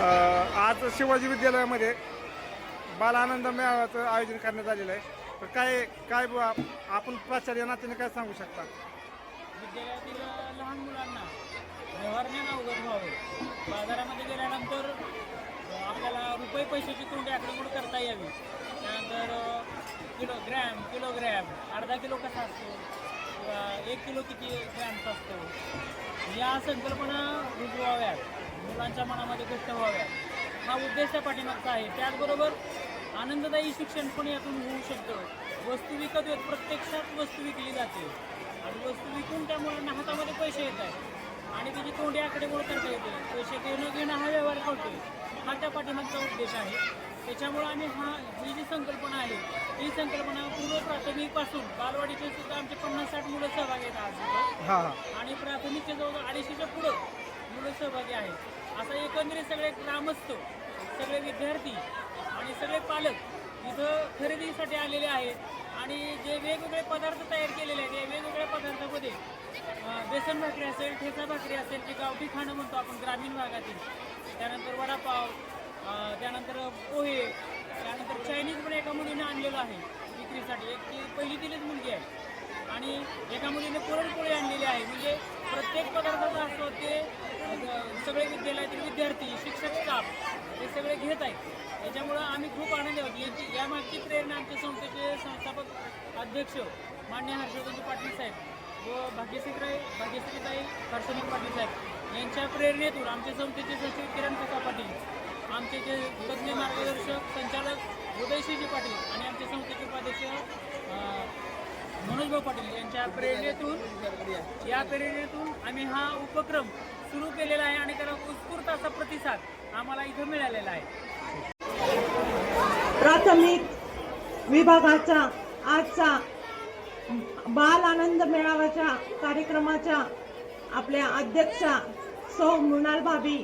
आज शिवाजी विद्यालयामध्ये बाल आनंद मेळाव्याचं आयोजन करण्यात आलेलं आहे. तर काय काय बुवा आपण प्राचार्य नात्याने काय सांगू शकता? विद्यालयातील लहान मुलांना व्यवहार ज्ञान अवगत व्हावे. बाजारामध्ये गेल्यानंतर आपल्याला रुपये पैशाची तोंडी आकडेमोड करता यावी. त्यानंतर किलोग्रॅम किलोग्रॅम अर्धा किलो कसा असतो? किंवा एक किलो किती ग्रॅमचा असतो? या संकल्पना रुजवाव्यात. मुलांच्या मनामध्ये घट्ट व्हाव्यात हा उद्देश त्या पाठीमागचा आहे. त्याचबरोबर आनंददायी शिक्षण पण यातून होऊ शकतं? वस्तू विकत येत प्रत्यक्षात वस्तू विकली जाते. आणि वस्तू विकून त्या मुलांना हातामध्ये पैसे येत आहेत. आणि त्याची तोंडी आकडेमोड करता येते. पैसे देणं घेणं हा व्यवहार करतोय. हा त्या पाठीमागचा उद्देश आहे. त्याच्यामुळं आम्ही हा ही जी संकल्पना आहे ही संकल्पना पूर्व प्राथमिकपासून बालवाडीचे सुद्धा आमचे पन्नास साठ मुलं सहभागी आहेत आज आणि प्राथमिकच्या जवळ अडीचशेच्या पुढं मुलं सहभागी आहेत. असं एकंदरीत सगळे ग्रामस्थ सगळे विद्यार्थी आणि सगळे पालक इथं खरेदीसाठी आलेले आहेत. आणि जे वेगवेगळे पदार्थ तयार केलेले आहेत या वेगवेगळ्या पदार्थामध्ये बेसन भाकरी असेल ठेचा भाकरी असेल जे गावठी खाणं म्हणतो आपण ग्रामीण भागातील त्यानंतर वडापाव त्यानंतर पोहे त्यानंतर चायनीज पण एका मुलीने आणलेलं आहे विक्रीसाठी. एक ती पहिली दिलीच मुलगी आहे. आणि एका मुलीने पुरणपोळी आणलेली आहे. म्हणजे प्रत्येक पदार्थाचा असतो ते सगळे विद्यालयातील विद्यार्थी शिक्षक स्टाफ हे सगळे घेत आहेत. त्याच्यामुळं आम्ही खूप आनंदी आहोत. याची यामागची प्रेरणा आमच्या संस्थेचे संस्थापक अध्यक्ष मान्य हर्षवर्धन पाटील साहेब व भाग्यश्रीताई भाग्यश्रीताई हर्षवर्धन पाटील साहेब यांच्या प्रेरणेतून आमच्या संस्थेचे सचिव किरण कसा पाटील आमचे जे तज्ज्ञ मार्गदर्शक संचालक उदयशिवजी पाटील आणि आमच्या संस्थेचे उपाध्यक्ष अ, मनोजभाऊ पाटील यांच्या प्रेरणेतून या प्रेरणेतून आम्ही हा उपक्रम सुरू केलेला आहे आणि त्याला उत्स्फूर्त असा प्रतिसाद आम्हाला इथं मिळालेला आहे. प्राथमिक विभागाचा आजचा बाल आनंद मेळाव्याच्या कार्यक्रमाच्या आपल्या अध्यक्षा सौ मृणाल भाभी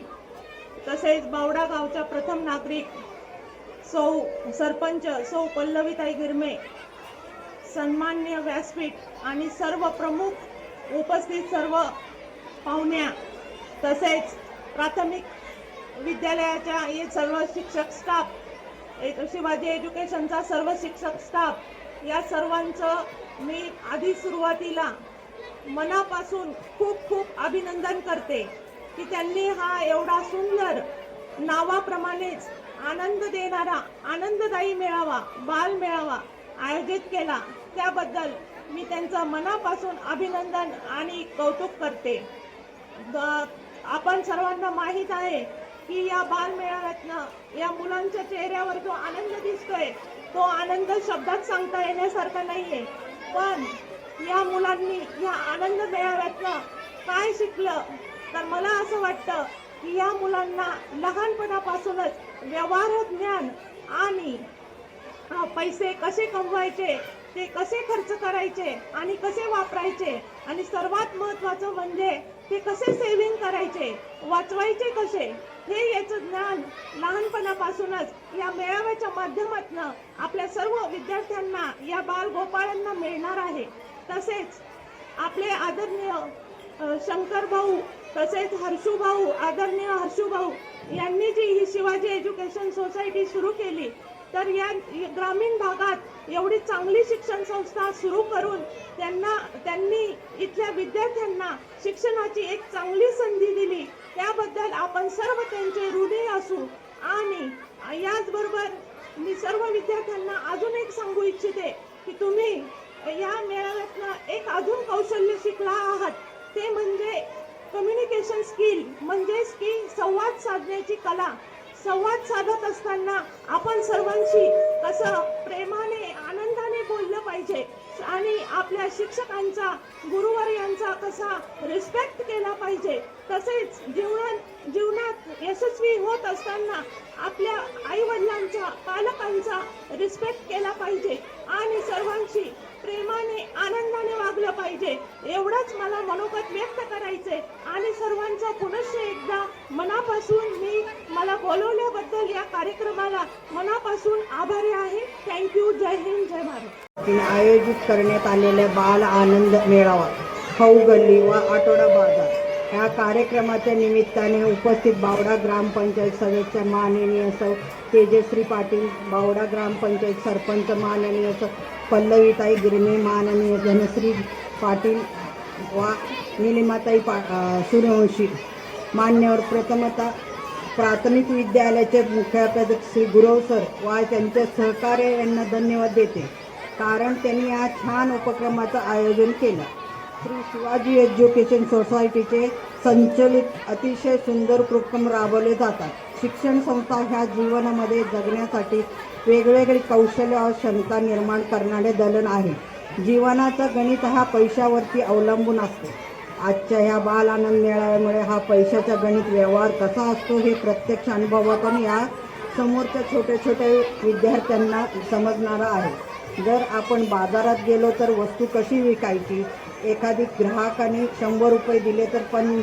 तसेच बावडा गावच्या प्रथम नागरिक सौ सरपंच सौ पल्लवीताई गिरमे सन्मान्य व्यासपीठ आणि सर्व प्रमुख उपस्थित सर्व पाहुण्या तसेच प्राथमिक विद्यालयाच्या हे सर्व शिक्षक स्टाफ शिवाजी एज्युकेशनचा सर्व शिक्षक स्टाफ या सर्वांचं मी आधी सुरुवातीला मनापासून खूप खूप अभिनंदन करते की त्यांनी हा एवढा सुंदर नावाप्रमाणेच आनंद देणारा आनंददायी मेळावा बाल मेळावा आयोजित केला. त्याबद्दल मी त्यांचं मनापासून अभिनंदन आणि कौतुक करते. आपण सर्वांना माहीत आहे की या बालमेळाव्यातनं या मुलांच्या चेहऱ्यावर जो आनंद दिसतोय तो आनंद शब्दात सांगता येण्यासारखा नाही आहे पण या मुलांनी या आनंद मेळाव्यातनं काय शिकलं? तर मला असं वाटतं की या मुलांना लहानपणापासूनच व्यवहार ज्ञान आणि पैसे कसे कमवायचे ते कसे खर्च करायचे आणि कसे वापरायचे? आणि सर्वात महत्त्वाचं म्हणजे ते कसे सेव्हिंग करायचे वाचवायचे कसे? हे याचं ज्ञान लहानपणापासूनच या मेळाव्याच्या माध्यमातून आपल्या सर्व विद्यार्थ्यांना या बाल गोपाळांना मिळणार आहे. तसेच आपले आदरणीय शंकर भाऊ तसेच हर्षू भाऊ आदरणीय हर्षू भाऊ यांनी जी ही शिवाजी एज्युकेशन सोसायटी सुरू केली तर या ग्रामीण भागात एवढी चांगली शिक्षण संस्था सुरू करून त्यांना त्यांनी इथल्या विद्यार्थ्यांना शिक्षणाची एक चांगली संधी दिली. त्याबद्दल आपण सर्व त्यांचे ऋणी असू. आणि याचबरोबर मी सर्व विद्यार्थ्यांना अजून एक सांगू इच्छिते की तुम्ही या मेळाव्यातनं एक अजून कौशल्य शिकला आहात. ते म्हणजे कम्युनिकेशन स्किल म्हणजेच की संवाद साधण्याची कला. संवाद साधत असताना आपण सर्वांशी कसं प्रेमाने आनंदाने बोललं पाहिजे आणि आपल्या शिक्षकांचा गुरुवर्यांचा कसा रिस्पेक्ट केला पाहिजे तसेच जीवनात जीवनात यशस्वी होत असताना आपल्या आईवडिलांचा पालकांचा रिस्पेक्ट केला पाहिजे आणि सर्वांशी प्रेमाने आनंदाने ठेवलं पाहिजे. एवढंच मला मनोगत व्यक्त करायचंय. आणि सर्वांचा पुनश्च एकदा मनापासून मी मला बोलवल्याबद्दल या कार्यक्रमाला मनापासून आभारी आहे. थँक्यू जय हिंद जय भारत. आयोजित करण्यात आलेल्या बाल आनंद मेळावा खाऊ गल्ली व आठवडा बाजार या कार्यक्रमाच्या निमित्ताने उपस्थित बावडा ग्रामपंचायत सदस्य माननीय सौ तेजश्री पाटील बावडा ग्रामपंचायत सरपंच माननीय सौ पल्लवीताई गिरणे माननीय धनश्री पाटील वा निलिमाताई पा सूर्यवंशी. मान्यवर प्रथमता प्राथमिक विद्यालयाचे मुख्याध्यापक श्री गुरव सर वा त्यांच्या सहकार्य यांना धन्यवाद देते. कारण त्यांनी या छान उपक्रमाचं आयोजन केलं. श्री शिवाजी एज्युकेशन सोसायटीचे संचलित अतिशय सुंदर उपक्रम राबवले जातात. शिक्षण संस्था ह्या जीवनामध्ये जगण्यासाठी वेगवेगळी कौशल्य व क्षमता निर्माण करणारे दलन आहे. जीवनाचं गणित हा पैशावरती अवलंबून असतो. आजच्या ह्या बाल आनंद मेळाव्यामुळे हा पैशाचा गणित व्यवहार कसा असतो हे प्रत्यक्ष अनुभवातून या समोरच्या छोट्या छोट्या विद्यार्थ्यांना समजणारा आहे. जर आपण बाजारात गेलो तर वस्तू कशी विकायची? एखादी ग्राहकाने शंभर रुपये दिले तर पण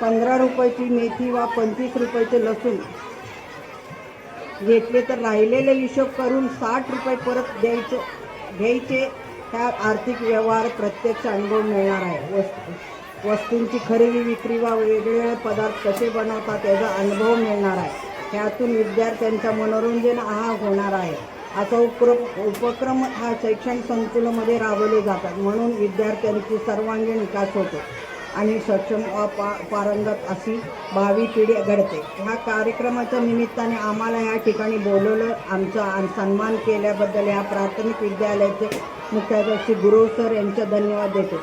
पंधरा रुपयाची मेथी वा पंचवीस रुपयाचे लसूण. घेतले तर राहिलेले हिशोब करून साठ रुपये परत द्यायचे घ्यायचे. त्या आर्थिक व्यवहार प्रत्यक्ष अनुभव मिळणार आहे. वस्तू वस्तूंची खरेदी विक्री वा वेगवेगळे पदार्थ कसे बनवतात याचा अनुभव मिळणार आहे. ह्यातून विद्यार्थ्यांचा मनोरंजन हा होणार आहे. असा उपक्रम उपक्रम हा शैक्षणिक संकुलामध्ये राबवले जातात. म्हणून विद्यार्थ्यांची सर्वांगीण विकास होतो. आणि सक्षम व पा पारंगत अशी भावी पिढी घडते. ह्या कार्यक्रमाच्या निमित्ताने आम्हाला या ठिकाणी बोलवलं आमचा सन्मान केल्याबद्दल या प्राथमिक विद्यालयाचे मुख्याध्यापक श्री गुरु सर यांचा धन्यवाद देतो.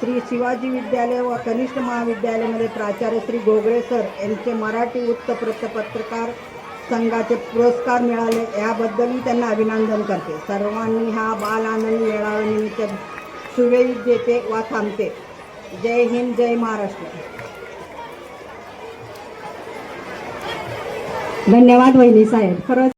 श्री शिवाजी विद्यालय व कनिष्ठ महाविद्यालयामध्ये प्राचार्य श्री गोगळे सर यांचे मराठी वृत्तपत्र पत्रकार संघाचे पुरस्कार मिळाले. याबद्दलही त्यांना अभिनंदन करते. सर्वांनी हा बाल आनंद मेळाव्यानिमित्त शुभेच्छा देते वा थांबते. जय हिंद जय महाराष्ट्र. धन्यवाद वहिनी साहेब. खरंच